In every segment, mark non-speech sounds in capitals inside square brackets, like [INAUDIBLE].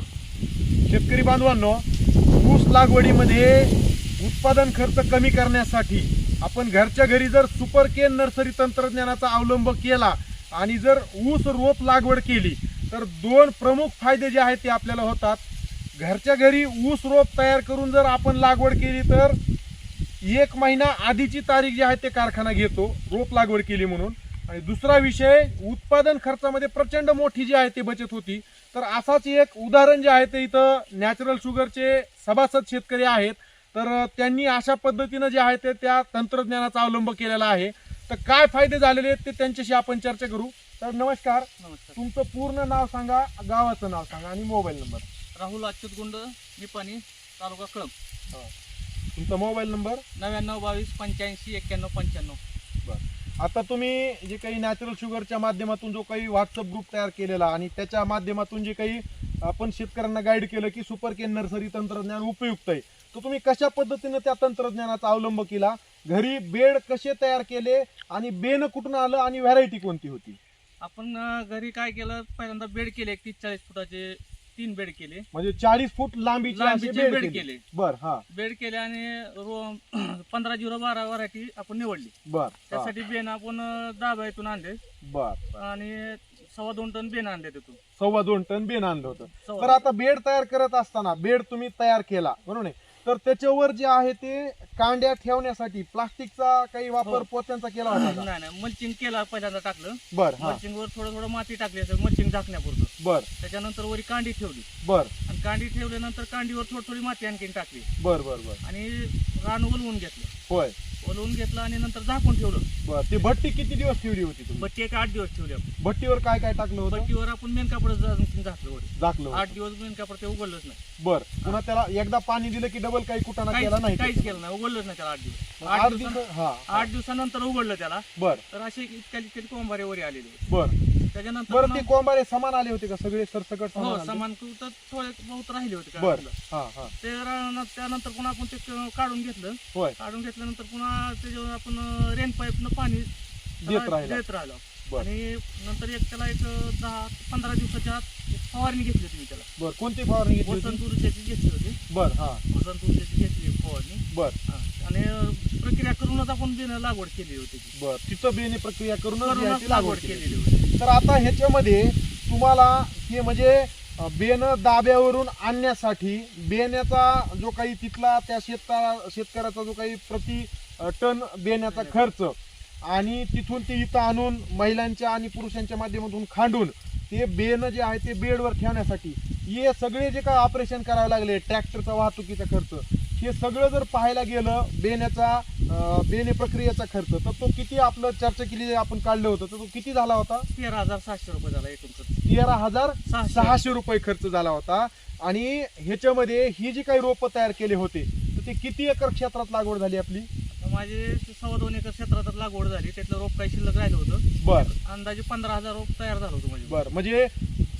शेतकरी बांधवांनो ऊस लागवडीमध्ये उत्पादन खर्च कमी करण्यासाठी आपण घरच्या घरी जर सुपर केन नर्सरी तंत्रज्ञानाचा अवलंब केला आणि जर ऊस रोप लागवड केली तर दोन प्रमुख फायदे जे आहेत ते आपल्याला होतात. घरच्या घरी ऊस रोप तयार करून जर आपण लागवड केली तर एक महिना आधीची तारीख जी आहे ते कारखाना घेतो रोप लागवड केली म्हणून. आणि दुसरा विषय उत्पादन खर्चामध्ये प्रचंड मोठी जी आहे ते बचत होती. तर असाच एक उदाहरण जे आहे ते इथं नॅचरल शुगरचे सभासद शेतकरी आहेत. तर त्यांनी अशा पद्धतीनं जे आहे ते त्या तंत्रज्ञानाचा अवलंब केलेला आहे. तर काय फायदे झालेले आहेत ते त्यांच्याशी आपण चर्चा करू. तर नमस्कार. नमस्कार. तुमचं पूर्ण नाव सांगा गावाचं नाव सांगा आणि मोबाईल नंबर. राहुल अच्युत गुंड निपाणी तालुका कळंब. तुमचा मोबाईल नंबर? नव्याण्णव बावीस पंच्याऐंशी एक्क्याण्णव पंच्याण्णव. आता तुम्ही जे काही नॅचरल शुगरच्या माध्यमातून जो काही व्हॉट्सअप ग्रुप तयार केलेला आणि त्याच्या माध्यमातून जे काही आपण शेतकऱ्यांना गाईड केलं की सुपर केन नर्सरी तंत्रज्ञान उपयुक्त आहे. तर तुम्ही कशा पद्धतीनं त्या तंत्रज्ञानाचा अवलंब केला? घरी बेड कसे तयार केले आणि बेन कुठून आलं आणि व्हरायटी कोणती होती? आपण घरी काय केलं? पहिल्यांदा बेड केले एक तीस चाळीस फुटाचे तीन बेड केले. म्हणजे चाळीस फूट लांबीचे असे लांबीचे बेड केले. बर हा. बेड केले आणि रो [CLEARS THROAT] पंधरा झिरो बारा व्हरायटी आपण निवडली. बर हा, त्यासाठी बेन आपण अं, दाबा इथून आणले. बर. आणि सव्वा दोन टन बेन आणले तिथून. सव्वा दोन टन बेन आणलं होतं. सव्वा तर आता बेड तयार करत असताना बेड तुम्ही तयार केला बरोबर आहे तर त्याच्यावर जे आहे ते कांड्या ठेवण्यासाठी प्लास्टिकचा काही वापर हो. पोत्यांचा केला होता का? नाही नाही. मल्चिंग केला पहिल्यांदा टाकलं. बर हा. मल्चिंग वर थोडं थोडं माती टाकली असं मल्चिंग झाकण्यापुरतं. बर. त्याच्यानंतर वरी कांडी ठेवली. बर. आणि कांडी ठेवल्यानंतर कांडीवर थोडी थोडी माती आणखीन टाकली. बर बर बर. आणि रान ओलवून घेतलं. होय. ओलवून घेतलं आणि नंतर झाकून ठेवलं. बर ती भट्टी किती दिवस ठेवली होती तुम्ही? भट्टी एक आठ दिवस ठेवली आपण. भट्टीवर काय काय टाकलं होतं? भट्टीवर आपण मेन कापड झाकलं झाकलं आठ दिवस मेन कापड ते उघडलंच नाही. बर पुन्हा त्याला एकदा पाणी दिलं की डबल काही कुटाणा केला नाही काहीच? केलं नाही उघडलंच नाही त्याला आठ दिवस. मग आठ आठ दिवसा दिवस हा. आठ दिवसानंतर उघडलं त्याला. बर. तर असे इतक्या इतके कोंबारे वरी आलेले बर. त्याच्यानंतर बर ते कोंबारे समान आले होते का सगळे? सरसकट समान हो आले? समान. तर थोडे बहुत राहिले होते काय बर आपलं. हा हा. ते त्यानंतर पुन्हा आपण ते क- काढून घेतलं. होय. काढून घेतल्यानंतर पुन्हा त्याच्यावर आपण रेन पाईपनं पाणी देत त्याला राहिला. देत राहिलो. बर. आणि नंतर एक त्याला एक दहा पंधरा दिवसाच्या आत एक फवारणी घेतली होती मी त्याला. बर कोणती फवारणी घेतली होती? वसंत ऊर्जेची घेतली होती. बर हा. वसंत ऊर्जेची घेतली एक फवारणी. बर. हा. आणि प्रक्रिया करूनच आपण बिना लागवड केली होती. ती. बर तिथं बेने प्रक्रिया करूनच करूनच ती लागवड केली. केलेली होती. तर आता ह्याच्यामध्ये तुम्हाला हे म्हणजे अं, बेन दाब्यावरून आणण्यासाठी बेण्याचा जो काही तिथला त्या शेतकरा शेतकऱ्याचा जो काही प्रति टन बेण्याचा खर्च आणि तिथून ते इथं आणून महिलांच्या आणि पुरुषांच्या माध्यमातून खांडून ते बेन जे आहे ते बेडवर ठेवण्यासाठी हे सगळे जे काय ऑपरेशन करावे लागले ट्रॅक्टरचा वाहतुकीचा खर्च हे सगळं जर पाहायला गेलं बेण्याचा बेने प्रक्रियेचा खर्च तर तो किती आपलं चर्चा केली आपण काढलं होतं तर तो किती झाला होता? तेरा हजार सातशे रुपये झाला एकूण खर्च. तेरा हजार सहाशे. सहाशे रुपये खर्च झाला होता. आणि ह्याच्यामध्ये ही जी काही रोपं तयार केले होते तर ते किती एकर क्षेत्रात लागवड झाली आपली? माझे सव्वा दोन एकर क्षेत्रात लागवड झाली त्यातलं रोप काही शिल्लक राहिलं होतं. बर. अंदाजे पंधरा हजार रोप तयार झालं होतं म्हणजे बर म्हणजे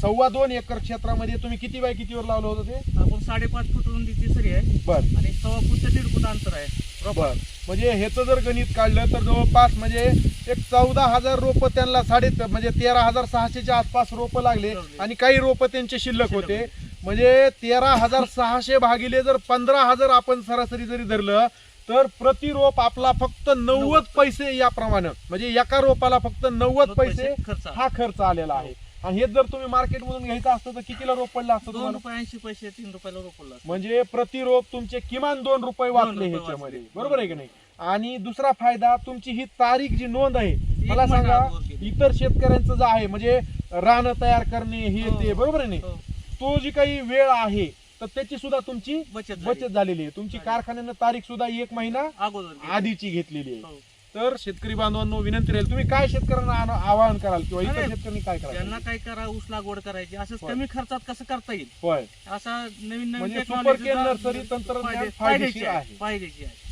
सव्वा दोन एकर क्षेत्रामध्ये तुम्ही किती बाय कितीवर लावलं होतं ते? साडेपाच फूट रुंदीची सरी आहे. बर. आणि सव्वा फूट ते दीड फूट अंतर आहे. रोप. बर. म्हणजे ह्याचं जर गणित काढलं तर जवळपास म्हणजे एक चौदा हजार रोपं त्यांना साडे म्हणजे तेरा हजार सहाशेच्या आसपास रोपं लागले लागले. आणि काही रोपं त्यांचे शिल्लक शिल्लक होते. म्हणजे तेरा हजार सहाशे भागिले जर पंधरा हजार आपण सरासरी जरी धरलं तर प्रति रोप आपला फक्त नव्वद पैसे याप्रमाणे म्हणजे एका रोपाला फक्त नव्वद पैसे खर्च हा खर्च आलेला आहे. आणि हेच जर तुम्ही मार्केटमधून घ्यायचं असतं तर कितीला रोप पडलं असतं दोन तुम्हाला रुपये ऐंशी पैसे तीन रुपयाला रोप पडला असता. म्हणजे प्रति रोप तुमचे किमान दोन रुपये वाचले रुपये ह्याच्यामध्ये वाचले. बरोबर आहे की नाही आणि दुसरा फायदा तुमची ही तारीख जी नोंद आहे मला महिना सांगा अगोदर. इतर शेतकऱ्यांचं जे आहे म्हणजे रान तयार करणे हे हो. ते बरोबर आहे नाही हो, तो जी काही वेळ आहे तर त्याची सुद्धा तुमची बचत झाली. बचत झालेली आहे तुमची. कारखान्यानं तारीख सुद्धा एक महिना अगोदर. आधीची घेतलेली आहे हो. तर शेतकरी बांधवांनो विनंती राहील तुम्ही काय शेतकऱ्यांना आन- आवाहन कराल किंवा इतर शेतकऱ्यांनी काय त्यांना कराल काय करा ऊस लागवड करायची. असंच होय. कमी खर्चात कसं करता येईल? होय. असा नवीन नवीन म्हणजे तंत्रज्ञान फायदे- फायदेशीर फायद्याची आहे. फायद्याची आहे.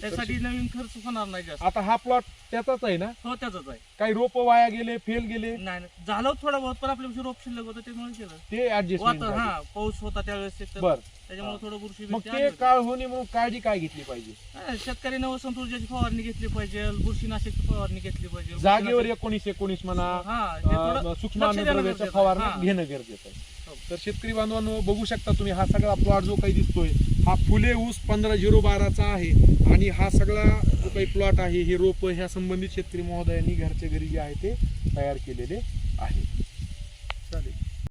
त्यासाठी नवीन खर्च होणार नाही जास्त. आता हा प्लॉट त्याचाच आहे ना? हो त्याच आहे. काही रोप वाया गेले फेल गेले? नाही नाही. झालं थोडं बहुत पण आपल्या रोप शिल्लक होतं त्यामुळे केलं. ते ऍडजस्टमेंट वाता हा पाऊस होता त्यावेळेस तर बर. त्याच्यामुळे थोडं बुरशी मग बिरशी ते आली होती. काळ होणे म्हणून काळजी काय घेतली पाहिजे? हा, शेतकऱ्याने वसंत ऊर्जाची फवारणी घेतली पाहिजे बुरशीनाशकची फवारणी घेतली पाहिजे जागेवर एकोणीस एकोणीस म्हणा हा हे थोडं सूक्ष्म लक्ष देणं अन्नद्रव्याच्या गरजेचं आहे. फवारणी हा. घेणं गरजेचं आहे. हो. तर शेतकरी बांधवांनो बघू शकता तुम्ही हा सगळा प्लॉट जो काही दिसतोय हा फुले ऊस पंधरा झिरो बाराचा आहे आणि हा सगळा जो काही प्लॉट आहे हे रोपं ह्या संबंधित शेतकरी महोदयांनी घरच्या घरी जे आहे ते तयार केलेले आहे.